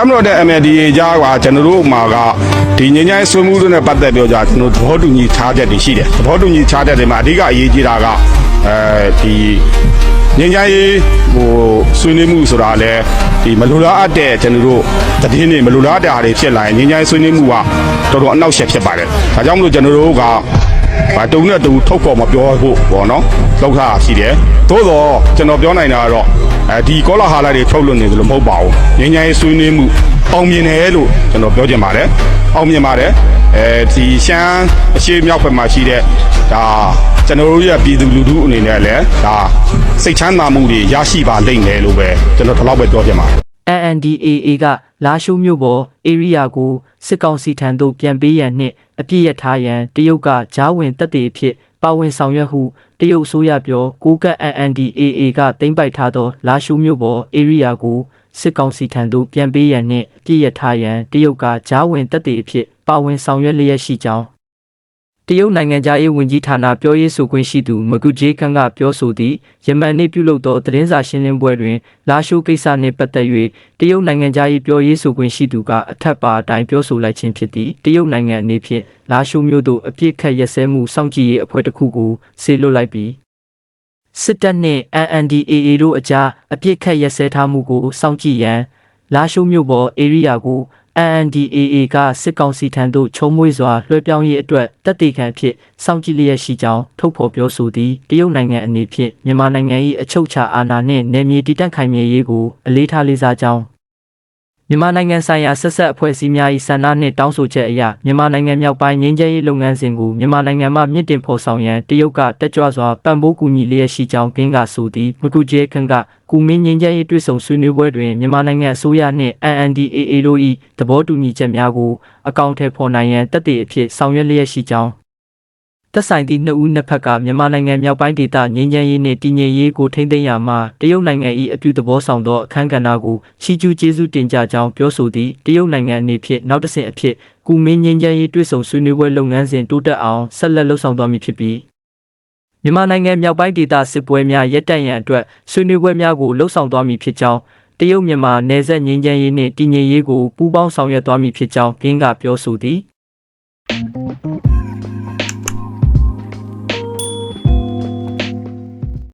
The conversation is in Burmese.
တမလို့တဲ့ MLDA ကြားကကျွန်တော်တို့မှာကဒီငញ្ញိုင်းဆွေးမှုတွေနဲ့ပတ်သက်ပြောကြကျွန်တော်သဘောတူညီချချက်တွေရှိတယ်သဘောတူညီချချက်တွေမှာအဓိကအရေးကြီးတာကအဲဒီငញ្ញိုင်းဟိုဆွေးနွေးမှုဆိုတာလဲဒီမလိုလားအပ်တဲ့ကျွန်တော်တို့တည်င်းတွေမလိုလားတဲ့ဟာတွေဖြစ်လာရင်ငញ្ញိုင်းဆွေးနွေးမှုကတော်တော်အနောက်ရှက်ဖြစ်ပါတယ်ဒါကြောင့်မလို့ကျွန်တော်တို့က ဘာတုံနဲ့တူထုတ်ဖော်မပြောဖို့ပေါ့နော်လောက်တာရှိတယ်သို့တော့ကျွန်တော်ပြောနိုင်တာကတော့အဲဒီကောလာဟာလာတွေထုတ်လွှင့်နေတယ်လို့မဟုတ်ပါဘူးငញ្ញိုင်းဆွေးနွေးမှုအောင်မြင်တယ်လို့ကျွန်တော်ပြောချင်ပါတယ်အောင်မြင်ပါတယ်အဲဒီရှမ်းအရှိမြောက်ဘက်မှာရှိတဲ့ဒါကျွန်တော်တို့ရဲ့ပြည်သူလူထုအနေနဲ့လည်းဒါစိတ်ချမ်းသာမှုတွေရရှိပါလိမ့်မယ်လို့ပဲကျွန်တော်ဒီလောက်ပဲပြောချင်ပါတယ် NNDAA က လာရှိုးမြို့ပေါ် area ကိုစစ်ကောင်စီထံသို့ပြန်ပေးရန်နှင့်အပြစ်ရထားရန်တရုတ်ကဂျားဝင်တပ်တွေအဖြစ်ပါဝင်ဆောင်ရွက်ဟုတရုတ်အစိုးရပြောကိုကတ် NNDAA ကတင်ပိုက်ထားသောလာရှိုးမြို့ပေါ် area ကိုစစ်ကောင်စီထံသို့ပြန်ပေးရန်နှင့်အပြစ်ရထားရန်တရုတ်ကဂျားဝင်တပ်တွေအဖြစ်ပါဝင်ဆောင်ရွက်လျက်ရှိကြောင်း တရုတ်နိုင်ငံသားရေးဝန်ကြီးဌာနပြောရေးဆိုခွင့်ရှိသူမကုဂျေခန့်ကပြောဆိုသည့်ယမန်နေ့ပြုလုပ်သောသတင်းစာရှင်းလင်းပွဲတွင်လာရှိုးကိစ္စနှင့်ပတ်သက်၍တရုတ်နိုင်ငံသားရေးပြောရေးဆိုခွင့်ရှိသူကအထက်ပါအတိုင်းပြောဆိုလိုက်ခြင်းဖြစ်သည်တရုတ်နိုင်ငံအနေဖြင့်လာရှိုးမြို့သို့အပြစ်ခတ်ရက်စဲမှုစောင့်ကြည့်ရေးအဖွဲ့တစ်ခုကိုဆေလွတ်လိုက်ပြီးစစ်တပ်နှင့် NNDAA တို့အကြားအပြစ်ခတ်ရက်စဲထားမှုကိုစောင့်ကြည့်ရန်လာရှိုးမြို့ပေါ် area ကို NNDAA ကစစ်ကောင်စီထံသို့ချုံမွေးစွာလွှဲပြောင်းရေးအတွက်တပ်တေခံဖြစ်စောင့်ကြည့်လျက်ရှိကြောင်းထုတ်ဖော်ပြောဆိုသည်တရုတ်နိုင်ငံအနေဖြင့်မြန်မာနိုင်ငံ၏အချုပ်အခြာအာဏာနှင့်နယ်မြေတည်တံ့ခိုင်မြဲရေးကိုအလေးထားလေးစားကြောင်း မြန်မာနိုင်ငံဆိုင်ရာဆက်ဆက်အဖွဲ့အစည်းများ၏ဆန္ဒနှင့်တောင်းဆိုချက်အရမြန်မာနိုင်ငံမြောက်ပိုင်းငြိမ်းချမ်းရေးလုပ်ငန်းစဉ်ကိုမြန်မာနိုင်ငံမှမြင့်တင်ဖော်ဆောင်ရန်တရုတ်ကတက်ကြွစွာပံ့ပိုးကူညီလျက်ရှိကြောင်းကင်းကဆိုသည်မကူကျဲခန့်ကကူမင်းငြိမ်းချမ်းရေးတွေ့ဆုံဆွေးနွေးပွဲတွင်မြန်မာနိုင်ငံအစိုးရနှင့် NNDAA တို့၏သဘောတူညီချက်များကိုအကောင့်ထဲပေါ်နိုင်ရန်တက်တဲ့အဖြစ်ဆောင်ရွက်လျက်ရှိကြောင်း သက်ဆိုင်သည့်နှစ်ဦးနှစ်ဖက်ကမြန်မာနိုင်ငံမြောက်ပိုင်းဒေသငြိမ်းချမ်းရေးနှင့်တည်ငြိမ်ရေးကိုထိန်းသိမ်းရမှာတရုတ်နိုင်ငံ၏အပြုသဘောဆောင်သောအခမ်းကဏ္ဍကိုချီးကျူးကျေးဇူးတင်ကြကြောင်းပြောဆိုသည့်တရုတ်နိုင်ငံအနေဖြင့်နောက်တစ်ဆင့်အဖြစ်ကူမင်းငြိမ်းချမ်းရေးတွေ့ဆုံဆွေးနွေးပွဲလုပ်ငန်းစဉ်တိုးတက်အောင်ဆက်လက်လှုပ်ဆောင်သွားမည်ဖြစ်ပြီးမြန်မာနိုင်ငံမြောက်ပိုင်းဒေသစစ်ပွဲများရပ်တန့်ရန်အတွက်ဆွေးနွေးပွဲများကိုလှုပ်ဆောင်သွားမည်ဖြစ်ကြောင်းတရုတ်မြန်မာနယ်စပ်ငြိမ်းချမ်းရေးနှင့်တည်ငြိမ်ရေးကိုပူးပေါင်းဆောင်ရွက်သွားမည်ဖြစ်ကြောင်းကင်းကပြောဆိုသည်